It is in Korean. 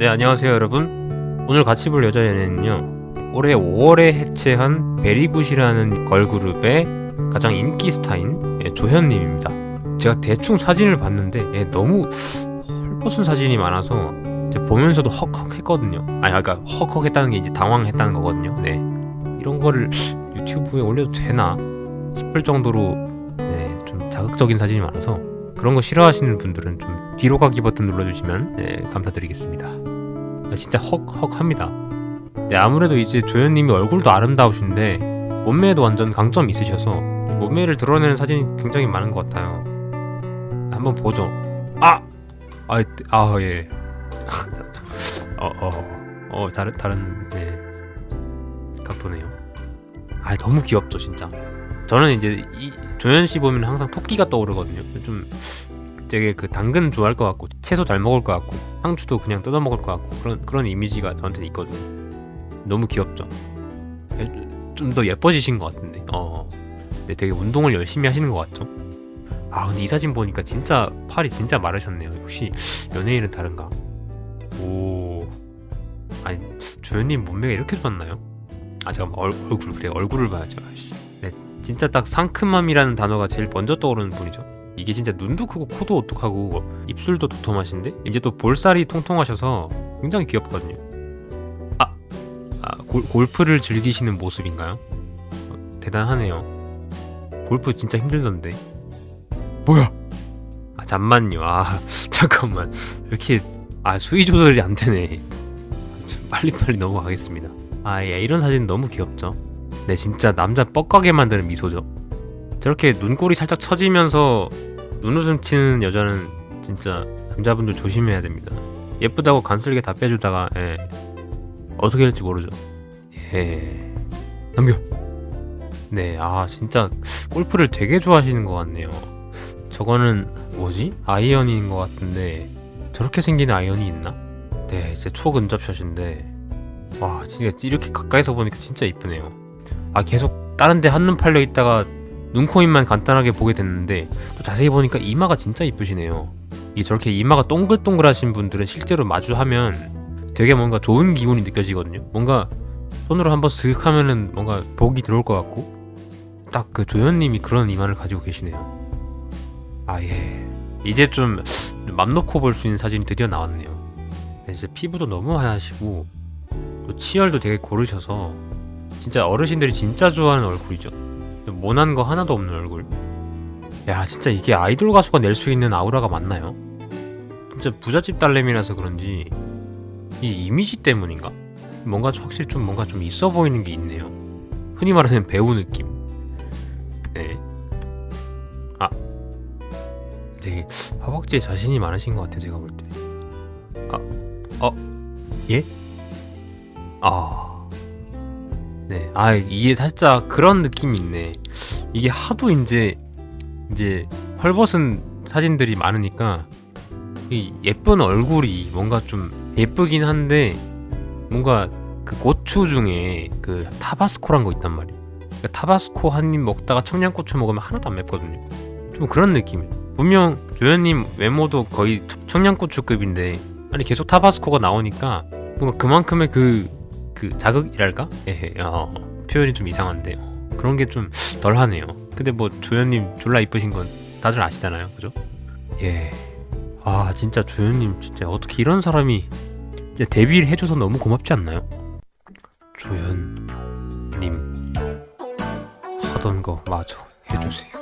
네 안녕하세요 여러분. 오늘 같이 볼 여자 연예는요 올해 5월에 해체한 베리굿이라는 걸그룹의 가장 인기 스타인 예, 조현님입니다. 제가 대충 사진을 봤는데 예, 너무 헐벗은 사진이 많아서 보면서도 헉헉 했거든요. 아니 아까 헉헉 했다는 게 이제 당황했다는 거거든요. 네. 이런 거를 유튜브에 올려도 되나 싶을 정도로 네, 좀 자극적인 사진이 많아서 그런 거 싫어하시는 분들은 좀 뒤로 가기 버튼 눌러주시면 네, 감사드리겠습니다. 아, 진짜 헉헉합니다. 네, 아무래도 이제 조연님이 얼굴도 아름다우신데 몸매에도 완전 강점이 있으셔서 몸매를 드러내는 사진이 굉장히 많은 것 같아요. 한번 보죠. 아, 아, 아 예. 어, 어, 어, 다른 다른 네 각도네요. 아, 너무 귀엽죠, 진짜. 저는 이제 이 조연 씨 보면 항상 토끼가 떠오르거든요. 좀 되게 그 당근 좋아할 것 같고 채소 잘 먹을 것 같고 상추도 그냥 뜯어 먹을 것 같고 그런 그런 이미지가 저한테는 있거든요. 너무 귀엽죠. 좀 더 예뻐지신 것 같은데. 어. 근데 되게 운동을 열심히 하시는 것 같죠. 아 근데 이 사진 보니까 진짜 팔이 진짜 마르셨네요. 역시 연예인은 다른가. 오. 아니 조연님 몸매가 이렇게 좋았나요? 아 잠깐 얼, 얼굴 그래 얼굴을 봐야죠. 네 진짜 딱 상큼함이라는 단어가 제일 먼저 떠오르는 분이죠. 이게 진짜 눈도 크고 코도 오똑하고 입술도 도톰하신데 이제 또 볼살이 통통하셔서 굉장히 귀엽거든요. 아, 아 골, 골프를 즐기시는 모습인가요? 어, 대단하네요. 골프 진짜 힘들던데. 뭐야? 아 잠만요. 아 잠깐만 이렇게 아 수위 조절이 안 되네. 좀 빨리빨리 넘어가겠습니다. 아 예, 이런 사진 너무 귀엽죠. 네 진짜 남자 뻑가게 만드는 미소죠. 저렇게 눈꼬리 살짝 처지면서 눈웃음 치는 여자는 진짜 남자분들 조심해야 됩니다. 예쁘다고 간슬게 다 빼주다가 예. 어떻게 될지 모르죠. 예. 남겨. 네, 아 진짜 골프를 되게 좋아하시는 것 같네요. 저거는 뭐지? 아이언인 것 같은데 저렇게 생긴 아이언이 있나? 네, 진짜 초근접샷인데 와 진짜 이렇게 가까이서 보니까 진짜 이쁘네요. 아 계속 다른 데 한눈 팔려 있다가 눈코입만 간단하게 보게 됐는데 또 자세히 보니까 이마가 진짜 이쁘시네요. 이 저렇게 이마가 동글동글하신 분들은 실제로 마주하면 되게 뭔가 좋은 기운이 느껴지거든요. 뭔가 손으로 한번 슥 하면은 뭔가 복이 들어올 것 같고 딱 그 조연님이 그런 이마를 가지고 계시네요. 아 예. 이제 좀 맘 놓고 볼 수 있는 사진이 드디어 나왔네요. 네, 진짜 피부도 너무 하얗시고 또 치열도 되게 고르셔서 진짜 어르신들이 진짜 좋아하는 얼굴이죠. 모난 거 하나도 없는 얼굴. 야, 진짜 이게 아이돌 가수가 낼 수 있는 아우라가 맞나요? 진짜 부잣집 딸내미라서 그런지 이 이미지 때문인가? 뭔가 좀 확실히 좀 뭔가 좀 있어 보이는 게 있네요. 흔히 말하는 배우 느낌. 네. 아, 되게 허벅지에 자신이 많으신 것 같아 제가 볼 때. 아, 어, 예? 아. 네, 아 이게 살짝 그런 느낌이 있네. 이게 하도 이제 이제 헐벗은 사진들이 많으니까 이 예쁜 얼굴이 뭔가 좀 예쁘긴 한데 뭔가 그 고추 중에 그 타바스코란 거 있단 말이에요. 그러니까 타바스코 한 입 먹다가 청양고추 먹으면 하나도 안 맵거든요. 좀 그런 느낌이에요. 분명 조연님 외모도 거의 청양고추급인데 아니 계속 타바스코가 나오니까 뭔가 그만큼의 그, 그 자극이랄까? 에헤, 어, 표현이 좀 이상한데 요 그런 게 좀 덜하네요. 근데 뭐 조연님 졸라 이쁘신 건 다들 아시잖아요, 그죠? 예. 아 진짜 조연님 진짜 어떻게 이런 사람이 이제 데뷔를 해줘서 너무 고맙지 않나요? 조연님 하던 거 마저 해주세요.